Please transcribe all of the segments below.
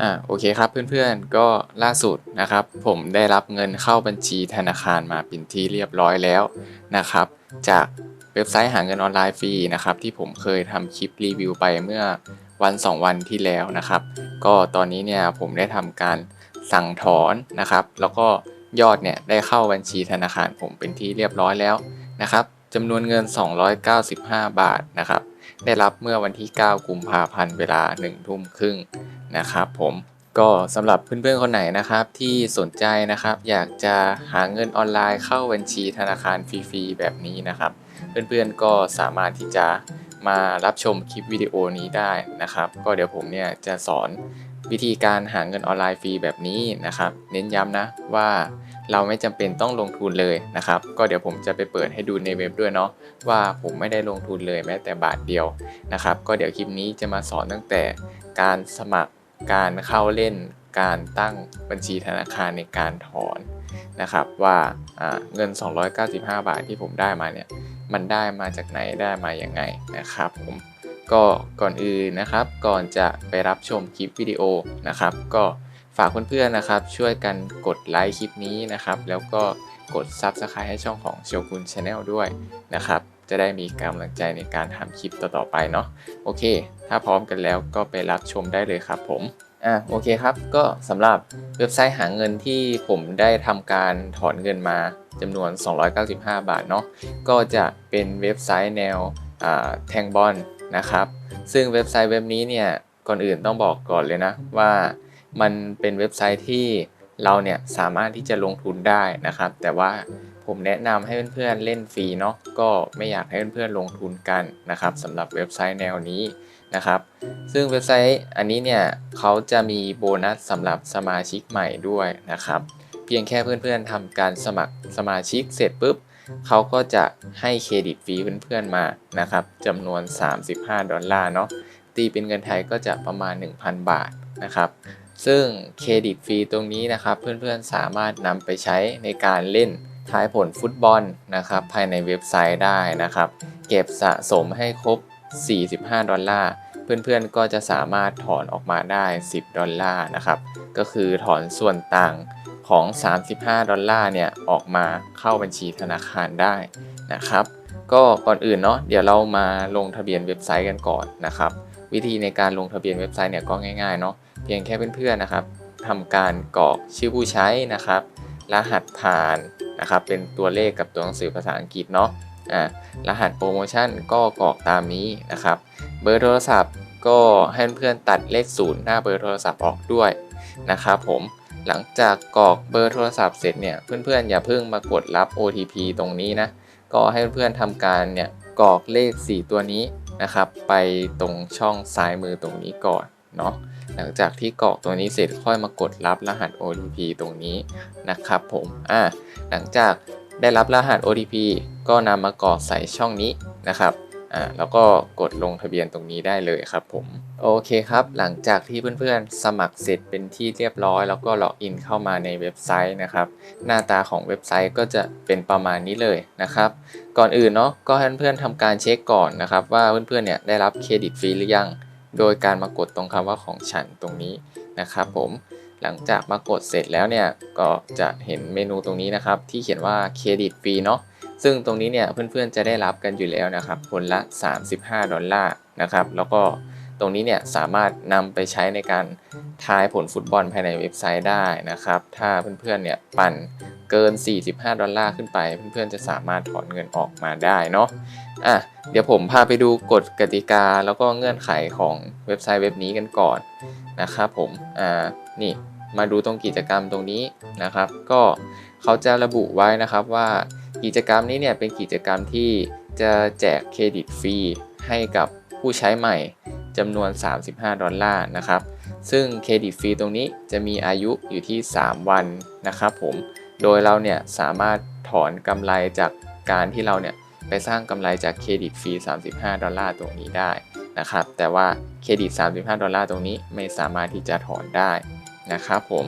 อ่าโอเคครับเพื่อนๆก็ล่าสุดนะครับ ผมได้รับเงินเข้าบัญชีธนาคารมาเป็นที่เรียบร้อยแล้วนะครับ จากเว็บไซต์หาเงินออนไลน์ฟรีนะครับที่ผมเคยทำคลิปรีวิวไปเมื่อวัน 2 วันที่แล้วนะครับ ก็ตอนนี้เนี่ยผมได้ทำการสั่งถอนนะครับ แล้วก็ยอดเนี่ยได้เข้าบัญชีธนาคารผมเป็นที่เรียบร้อยแล้วนะครับจำนวนเงิน 295 บาทนะครับ ได้รับเมื่อวันที่ 9 กุมภาพันธ์เวลา 1 ทุ่มครึ่งนะครับผมก็สำหรับเพื่อนๆคนไหนนะครับที่สนใจนะครับอยากจะหาเงินออนไลน์เข้าบัญชีธนาคารฟรีๆแบบนี้นะครับ เพื่อนๆก็สามารถที่จะมารับชมคลิปวิดีโอนี้ได้นะครับ ก็เดี๋ยวผมเนี่ยจะสอนวิธีการหาเงินออนไลน์ฟรีแบบนี้นะครับ เน้นย้ำนะว่า เราไม่จำเป็นต้องลงทุนเลยนะครับ ก็เดี๋ยวผมจะไปเปิดให้ดูในเว็บด้วยเนาะว่าผมไม่ได้ลงทุนเลยแม้แต่บาทเดียวนะครับ ก็เดี๋ยวคลิปนี้จะมาสอนตั้งแต่การสมัครการเข้าเล่น การตั้งบัญชีธนาคารในการถอนนะครับว่าเงิน 295 บาทที่ผมได้มาเนี่ยมันได้มาจากไหนได้มาอย่างไงนะครับผมก็ก่อนอื่นนะครับก่อนจะไปรับชมคลิปวิดีโอนะครับ ก็ ฝากเพื่อนๆนะครับ ช่วยกันกดไลค์คลิปนี้นะครับ แล้วก็กด Subscribe ให้ช่องของโชกุนชาแนลด้วยนะครับ จะได้มีกำลังใจในการทำคลิปต่อๆไปเนาะโอเค ถ้าพร้อมกันแล้วก็ไปรับชมได้เลยครับผมอะโอเคครับก็สำหรับเว็บไซต์หาเงินที่ผมได้ทำการถอนเงินมาจำนวน 295 บาทเนาะก็จะเป็นเว็บไซต์แนวแทงบอลนะครับ ซึ่งเว็บไซต์เว็บนี้เนี่ยก่อนอื่นต้องบอกก่อนเลยนะว่า มันเป็นเว็บไซต์ที่เราเนี่ยสามารถที่จะลงทุนได้นะครับ แต่ว่าผมแนะนำให้เพื่อนๆเล่นฟรีเนาะก็ไม่อยากให้เพื่อนๆลงทุนกันนะครับสำหรับเว็บไซต์แนวนี้นะครับ ซึ่งเว็บไซต์อันนี้เนี่ยเขาจะมีโบนัสสำหรับสมาชิกใหม่ด้วยนะครับ เพียงแค่เพื่อนๆทำการสมัครสมาชิกเสร็จปุ๊บเขาก็จะให้เครดิตฟรีเพื่อนๆมานะครับจำนวน 35 ดอลลาร์เนาะตีเป็นเงินไทยก็จะประมาณ 1,000 บาทนะครับ ซึ่งเครดิตฟรีตรงนี้นะครับเพื่อนๆสามารถนำไปใช้ในการเล่นทายผลฟุตบอลนะครับภายในเว็บไซต์ได้นะครับ เก็บสะสมให้ครบ 45 ดอลลาร์เพื่อนๆก็จะสามารถถอนออกมาได้ 10 ดอลลาร์นะครับ ก็คือถอนส่วนต่างของ 35 ดอลลาร์เนี่ยออกมาเข้าบัญชีธนาคารได้นะครับ ก็ก่อนอื่นเนาะเดี๋ยวเรามาลงทะเบียนเว็บไซต์กันก่อนนะครับ วิธีในการลงทะเบียนเว็บไซต์เนี่ยก็ง่ายๆเนาะ เพียงแค่เพื่อนๆนะครับทำการกรอกชื่อผู้ใช้นะครับ รหัสผ่านนะครับ เป็นตัวเลขกับตัวหนังสือภาษาอังกฤษเนาะอ่ารหัสโปรโมชั่นก็กรอกตามนี้นะครับ เบอร์โทรศัพท์ก็ให้เพื่อนตัดเลขศูนย์หน้าเบอร์โทรศัพท์ออกด้วยนะครับผมหลังจากกรอกเบอร์โทรศัพท์เสร็จเนี่ยเพื่อนๆอย่าเพิ่งมากดรับ OTP ตรงนี้นะก็ให้เพื่อนๆทำการเนี่ยกรอกเลข 4 ตัวนี้นะครับ ไปตรงช่องซ้ายมือตรงนี้ก่อนเนาะ หลังจากที่กรอกตัวนี้เสร็จค่อยมากดรับรหัส OTP ตรงนี้นะครับผมอ่าหลังจากได้รับรหัส OTP ก็นำมากรอกใส่ช่องนี้นะครับอ่าแล้วก็กดลงทะเบียนตรงนี้ได้เลยครับผมโอเคครับ หลังจากที่เพื่อนๆ สมัครเสร็จเป็นที่เรียบร้อย แล้วก็ล็อกอินเข้ามาในเว็บไซต์นะครับ หน้าตาของเว็บไซต์ก็จะเป็นประมาณนี้เลยนะครับ ก่อนอื่นเนาะก็ให้เพื่อนๆทำการเช็คก่อนนะครับ ว่าเพื่อนๆเนี่ยได้รับเครดิตฟรีหรือยัง โดยการมากดตรงคำว่าของฉันตรงนี้นะครับผมหลังจากมากดเสร็จแล้วเนี่ยก็จะเห็นเมนูตรงนี้นะครับ ที่เขียนว่าเครดิตฟรีเนาะซึ่งตรงนี้เนี่ยเพื่อนๆจะได้รับกันอยู่แล้วนะครับคนละ 35 ดอลลาร์นะครับแล้วก็ ตรงนี้เนี่ยสามารถนำไปใช้ในการทายผลฟุตบอลภายในเว็บไซต์ได้นะครับ ถ้าเพื่อนๆเนี่ยปั่นเกิน 45 ดอลลาร์ขึ้นไป เพื่อนๆจะสามารถถอนเงินออกมาได้เนาะอะเดี๋ยวผมพาไปดูกฎกติกาแล้วก็เงื่อนไขของเว็บไซต์เว็บนี้กันก่อนนะครับผมอ่านี่มาดูตรงกิจกรรมตรงนี้นะครับ ก็เขาจะระบุไว้นะครับว่ากิจกรรมนี้เนี่ยเป็นกิจกรรมที่จะแจกเครดิตฟรีให้กับผู้ใช้ใหม่ จำนวน 35 ดอลลาร์นะครับ ซึ่งเครดิตฟรีตรงนี้จะมีอายุอยู่ที่ 3 วันนะครับผม โดยเราเนี่ยสามารถถอนกำไรจากการที่เราเนี่ยไปสร้างกำไรจากเครดิตฟรี 35 ดอลลาร์ตรงนี้ได้นะครับ แต่ว่าเครดิต 35 ดอลลาร์ตรงนี้ไม่สามารถที่จะถอนได้นะครับผม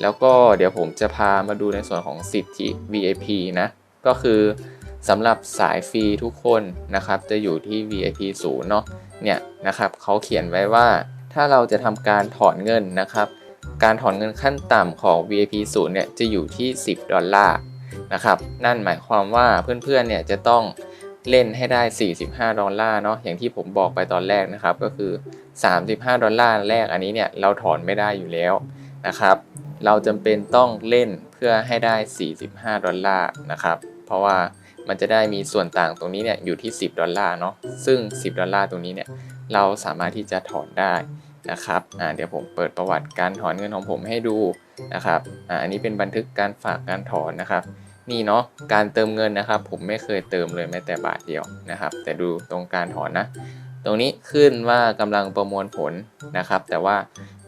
แล้วก็เดี๋ยวผมจะพามาดูในส่วนของสิทธิ VIP นะ ก็คือสำหรับสายฟรีทุกคนนะครับ จะอยู่ที่ VIP 0เนาะ เนี่ยนะครับเขาเขียนไว้ว่า ถ้าเราจะทำการถอนเงินนะครับ การถอนเงินขั้นต่ำของ VIP 0เนี่ยจะอยู่ที่ 10 ดอลลาร์นะครับ นั่นหมายความว่าเพื่อนๆเนี่ยจะต้องเล่นให้ได้ 45 ดอลลาร์เนาะอย่างที่ผมบอกไปตอนแรกนะครับ ก็คือ 35 ดอลลาร์แรกอันนี้เนี่ยเราถอนไม่ได้อยู่แล้วนะครับ เราจำเป็นต้องเล่นเพื่อให้ได้ 45 ดอลลาร์นะครับ เพราะว่า มันจะได้มีส่วนต่างตรงนี้เนี่ยอยู่ที่ 10 ดอลลาร์เนาะซึ่ง 10 ดอลลาร์ตรงนี้เนี่ยเราสามารถที่จะถอนได้นะครับอ่าเดี๋ยวผมเปิดประวัติการถอนเงินของผมให้ดูนะครับอ่าอันนี้เป็นบันทึกการฝากการถอนนะครับ นี่เนาะการเติมเงินนะครับ ผมไม่เคยเติมเลยแม้แต่บาทเดียวนะครับ แต่ดูตรงการถอนนะ ตรงนี้ขึ้นว่ากำลังประมวลผลนะครับ แต่ว่า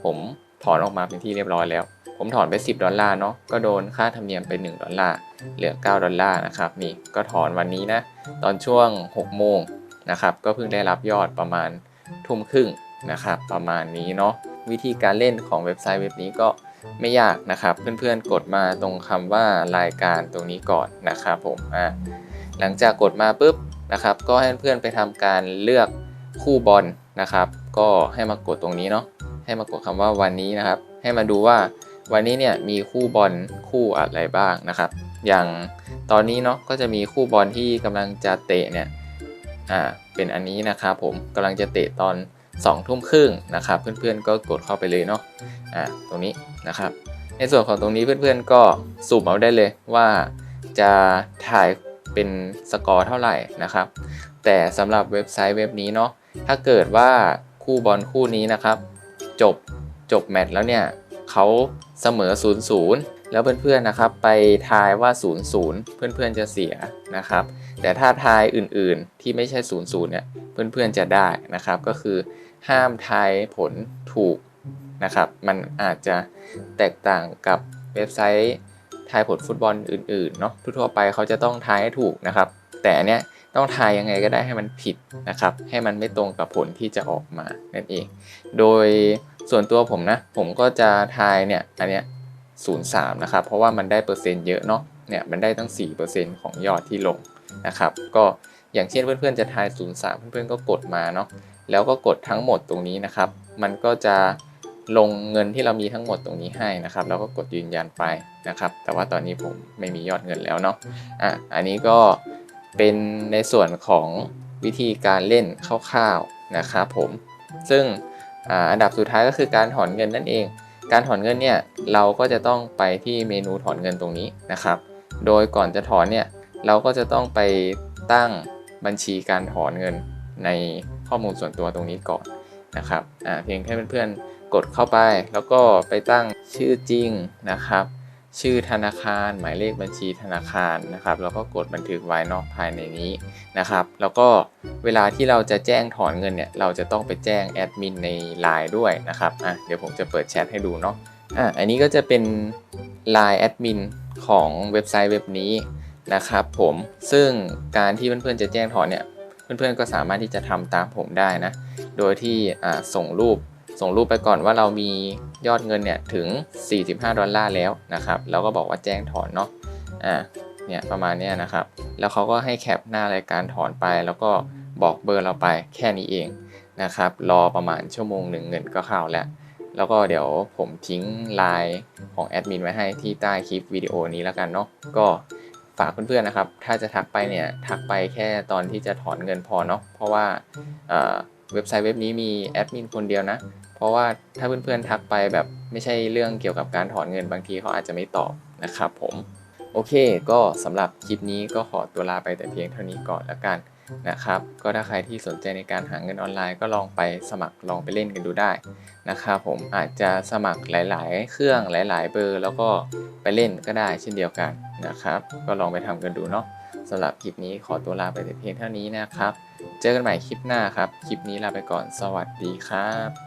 ผมถอนออกมาเป็นที่เรียบร้อยแล้ว ผมถอนไป 10 ดอลลาร์เนาะก็โดนค่าธรรมเนียมไป1ดอลลาร์เหลือ 9 ดอลลาร์นะครับนี่ก็ถอนวันนี้นะ ตอนช่วง 6 โมงนะครับก็เพิ่งได้รับยอดประมาณทุ่มครึ่งนะครับประมาณนี้เนาะวิธีการเล่นของเว็บไซต์เว็บนี้ก็ไม่ยากนะครับเพื่อนๆกดมาตรงคำว่ารายการตรงนี้ก่อนนะครับผมอ่าหลังจากกดมาปุ๊บนะครับก็ให้เพื่อนไปทำการเลือกคู่บอลนะครับ ก็ให้มากดตรงนี้เนาะให้มากดคำว่าวันนี้นะครับ ให้มาดูว่า วันนี้เนี่ยมีคู่บอลคู่อะไรบ้างนะครับ อย่างตอนนี้เนาะก็จะมีคู่บอลที่กำลังจะเตะเนี่ยอ่าเป็นอันนี้นะครับผมกำลังจะเตะตอน2ทุ่มครึ่งนะครับ เพื่อนๆก็กดเข้าไปเลยเนาะอ่าตรงนี้นะครับ ในส่วนของตรงนี้เพื่อนๆก็สุ่มเอาได้เลยว่าจะถ่ายเป็นสกอร์เท่าไหร่นะครับ แต่สำหรับเว็บไซต์เว็บนี้เนาะถ้าเกิดว่าคู่บอลคู่นี้นะครับ จบจบแมตช์แล้วเนี่ยเขา เสมอ 0 0 แล้วเพื่อนๆนะครับไปทายว่า 0 0 เพื่อนๆจะเสียนะครับ แต่ถ้าทายอื่นๆที่ไม่ใช่ 0 0 เนี่ยเพื่อนๆจะได้นะครับ ก็คือห้ามทายผลถูกนะครับ มันอาจจะแตกต่างกับเว็บไซต์ทายผลฟุตบอลอื่นๆเนาะทั่วไปเขาจะต้องทายให้ถูกนะครับ แต่อันเนี้ยต้องทายยังไงก็ได้ให้มันผิดนะครับ ให้มันไม่ตรงกับผลที่จะออกมานั่นเอง โดย ส่วนตัวผมนะ ผมก็จะทายเนี่ยอันเนี้ย03นะครับ เพราะว่ามันได้เปอร์เซ็นต์เยอะเนาะเนี่ยมันได้ตั้ง 4%ของยอดที่ลงนะครับ ก็อย่างเช่นเพื่อนๆจะทาย 03 เพื่อนๆก็กดมาเนาะแล้วก็กดทั้งหมดตรงนี้นะครับ มันก็จะลงเงินที่เรามีทั้งหมดตรงนี้ให้นะครับ แล้วก็กดยืนยันไปนะครับ แต่ว่าตอนนี้ผมไม่มียอดเงินแล้วเนาะอะอันนี้ก็เป็นในส่วนของวิธีการเล่นคร่าวๆนะครับผมซึ่ง อันดับสุดท้ายก็คือการถอนเงินนั่นเอง การถอนเงินเนี่ยเราก็จะต้องไปที่เมนูถอนเงินตรงนี้นะครับ โดยก่อนจะถอนเนี่ยเราก็จะต้องไปตั้งบัญชีการถอนเงินในข้อมูลส่วนตัวตรงนี้ก่อนนะครับเพียงแค่เพื่อนๆกดเข้าไป แล้วก็ไปตั้งชื่อจริงนะครับ ชื่อธนาคารหมายเลขบัญชีธนาคารนะครับ แล้วก็กดบันทึกไว้นอกภายในนี้นะครับ แล้วก็เวลาที่เราจะแจ้งถอนเงินเนี่ยเราจะต้องไปแจ้งแอดมินใน Line ด้วยนะครับอะเดี๋ยวผมจะเปิดแชทให้ดูเนาะอะอันนี้ก็จะเป็น Line แอดมินของเว็บไซต์เว็บนี้นะครับผมซึ่งการที่เพื่อนๆจะแจ้งถอนเนี่ยเพื่อนๆก็สามารถที่จะทำตามผมได้นะ โดยที่อ่าส่งรูป ส่งรูปไปก่อนว่าเรามียอดเงินเนี่ยถึง 45 ดอลลาร์แล้วนะครับแล้วก็บอกว่าแจ้งถอนเนาะอ่าเนี่ยประมาณเนี้ยนะครับ แล้วเขาก็ให้แคปหน้ารายการถอนไป แล้วก็บอกเบอร์เราไปแค่นี้เองนะครับ รอประมาณชั่วโมงหนึ่งเงินก็เข้าแล้ว แล้วก็เดี๋ยวผมทิ้งไลน์ของแอดมินไว้ให้ที่ใต้คลิปวิดีโอนี้แล้วกันเนาะก็ฝากเพื่อนๆนะครับ ถ้าจะทักไปเนี่ยทักไปแค่ตอนที่จะถอนเงินพอเนาะเพราะว่าเอ่อเว็บไซต์เว็บนี้มีแอดมินคนเดียวนะ ราะว่าถ้าเพื่อนๆทักไปแบบไม่ใช่เรื่องเกี่ยวกับการถอนเงินบางทีเขาอาจจะไม่ตอบนะครับผมโอเค ก็สำหรับคลิปนี้ก็ขอตัวลาไปแต่เพียงเท่านี้ก่อนแล้วกันนะครับ ก็ถ้าใครที่สนใจในการหาเงินออนไลน์ก็ลองไปสมัครลองไปเล่นกันดูได้นะครับผมอาจจะสมัครหลาย ๆ เครื่องหลาย ๆ เบอร์ แล้วก็ไปเล่นก็ได้เช่นเดียวกันนะครับ ก็ลองไปทำกันดูเนาะสำหรับคลิปนี้ขอตัวลาไปแต่เพียงเท่านี้นะครับ เจอกันใหม่คลิปหน้าครับ คลิปนี้ลาไปก่อนสวัสดีครับ